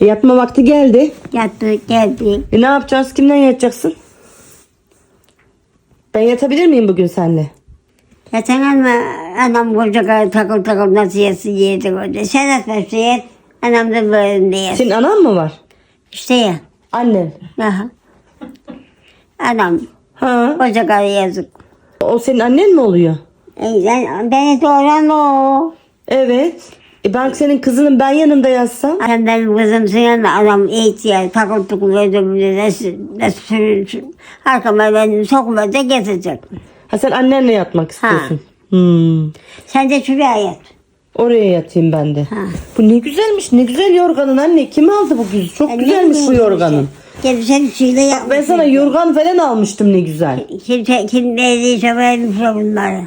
E, yatma vakti geldi. Yattık geldik. E, ne yapacağız? Kimden yatacaksın? Ben yatabilir miyim bugün seninle? Yatan ama anam koca takıl takıl nasıl yatsın yedi koca. Sen yatmışsın yat. Anam da böyle yat. Senin anan mı var? İşte ya. Annen. Aha. Anam Ha. koca karı yazık. O senin annen mi oluyor? E, ben, beni doğuran o. Evet. E ben senin kızının ben yanında yatsam. Sen benim kızımsın ama adam ihtiyar takıl tukul ödümünü nasıl sürünsün. Arkama beni sokma da gezecek. Ha sen annenle yatmak istiyorsun. Hmm. Sen de şuraya yat. Oraya yatayım ben de. Ha. Bu ne güzelmiş. Ne güzel yorganın anne. Kim aldı bu güzel? Çok ne güzelmiş bu yorganın. işte. Gel sen suyla yapmışsın. Ben sana yorgan falan almıştım ne güzel. Kimse kim neydiyse vermiş bunları.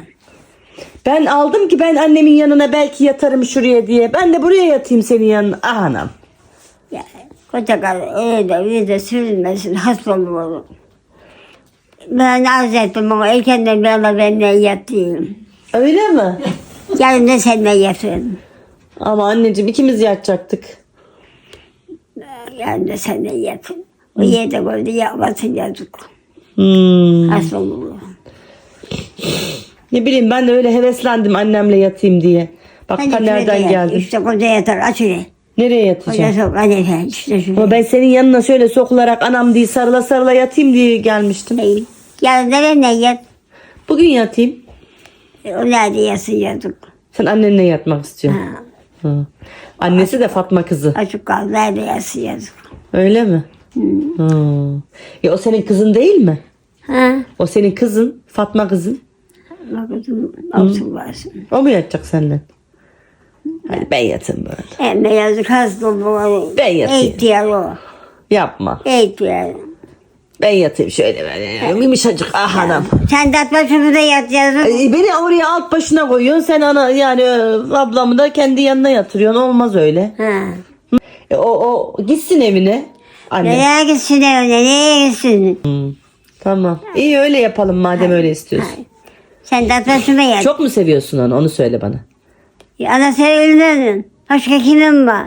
Ben aldım ki ben annemin yanına belki yatarım şuraya diye. Ben de buraya yatayım senin yanına. Ah anam. Ya, koca karı öyle de öyle de sürünmesin hasta olur. Ben arz ettim ama erkenden ara benimle yatayım. Öyle mi? Yarın da seninle yatın. Ama anneciğim ikimiz yatacaktık. Yarın da seninle yatın. O yerde böyle yapmasın yazık. Hmm. Hasta olur. Ne bileyim ben de öyle heveslendim annemle yatayım diye. Bak Hadi ta şuraya nereden geldim. İşte koca yatar aç öyle. Nereye Koca yatacağım? sok hadi efendim işte şuraya. Ama ben senin yanına şöyle sokularak anam diye sarıla sarıla yatayım diye gelmiştim. Yarın da benimle yat. Bugün yatayım. E, O nerede yatsın yazık. Sen annenle yatmak istiyorsun. Ha. Hı. Annesi de Fatma kızı. Açık kal nerede yatsın yazık. Öyle mi? Hı. Ya o senin kızın değil mi? Ha? O senin kızın, Fatma kızın. Olsun varsın. O mu yatacak senden? Hadi ben yatayım böyle. Hem de yazık hasta olur. Ben yatayım. İhtiyar o. Yapma. İhtiyar. Ben yatayım şöyle böyle. Yumuşacık ah anam. Sen de atma şunu da yat yazık. E, Beni oraya alt başına koyuyorsun. Sen ana yani e, ablamı da kendi yanına yatırıyorsun. Olmaz öyle. Ha. E, o, o gitsin evine. Anne. Nereye gitsin evine? Nereye gitsin? Tamam. İyi öyle yapalım madem öyle istiyorsun. Sen şunu yat. Çok mu seviyorsun onu? Onu söyle bana. Ana sevilmedin. Başka kimim var?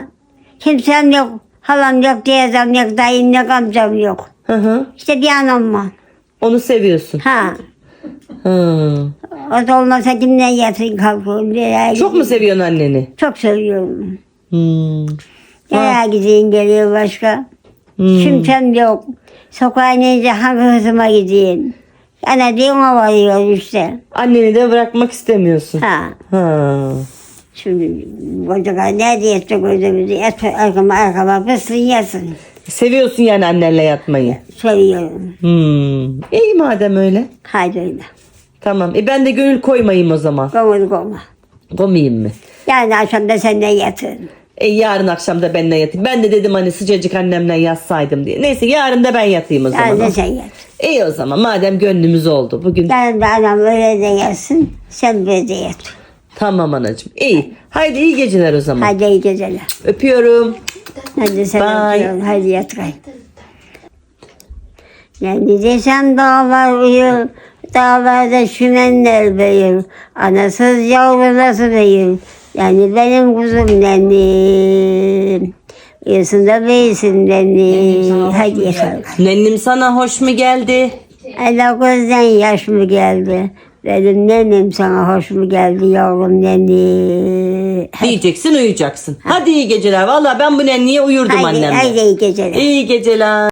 Kimsem yok. Halam yok, teyzem yok, dayım yok, amcam yok. Hı hı. İşte bir anam var. Onu seviyorsun. Ha. Hı. O da olmasa kimden yatayım kalkayım? Nereye Çok mu seviyorsun anneni? Çok seviyorum. Hmm. Nereye gideyim geliyor başka? Hmm. Kimsem yok. Sokağa inince hangi hızıma gideyim? Ana diyorum o varıyor işte. Anneni de bırakmak istemiyorsun. Ha. Ha. Şimdi koca nerede yatacak gözümüzü? Arkama arkama pıssın yatsın. Seviyorsun yani annenle yatmayı. Seviyorum. Hmm. İyi madem öyle. Haydi öyle. Tamam. E ben de gönül koymayayım o zaman. Komadı koma. Komayayım mı? Yani akşam da senden yatın. E yarın akşam da benimle yatayım. Ben de dedim hani sıcacık annemle yatsaydım diye. Neyse yarın da ben yatayım o zaman. da sen yat. İyi o zaman madem gönlümüz oldu. Bugün Yarın da anam öyle de yatsın. Sen böyle de yat. tamam anacığım. İyi. Haydi iyi geceler o zaman. Hadi iyi geceler. Öpüyorum. Hadi sen Bye. öpüyorum. Hadi yat kay. Yani desem dağlar uyur. Dağlarda şümenler büyür. Anasız yavru nasıl büyür? Yani benim kuzum benim. Uyusun da büyüsün benim. Hadi yatalım. Nennim sana hoş mu geldi? Ela gözden yaş mı geldi? Benim nenem sana hoş mu geldi yavrum neni? Diyeceksin uyuyacaksın. Hadi iyi geceler. Valla ben bu nenniye uyurdum Haydi, annemle. haydi iyi geceler. İyi geceler.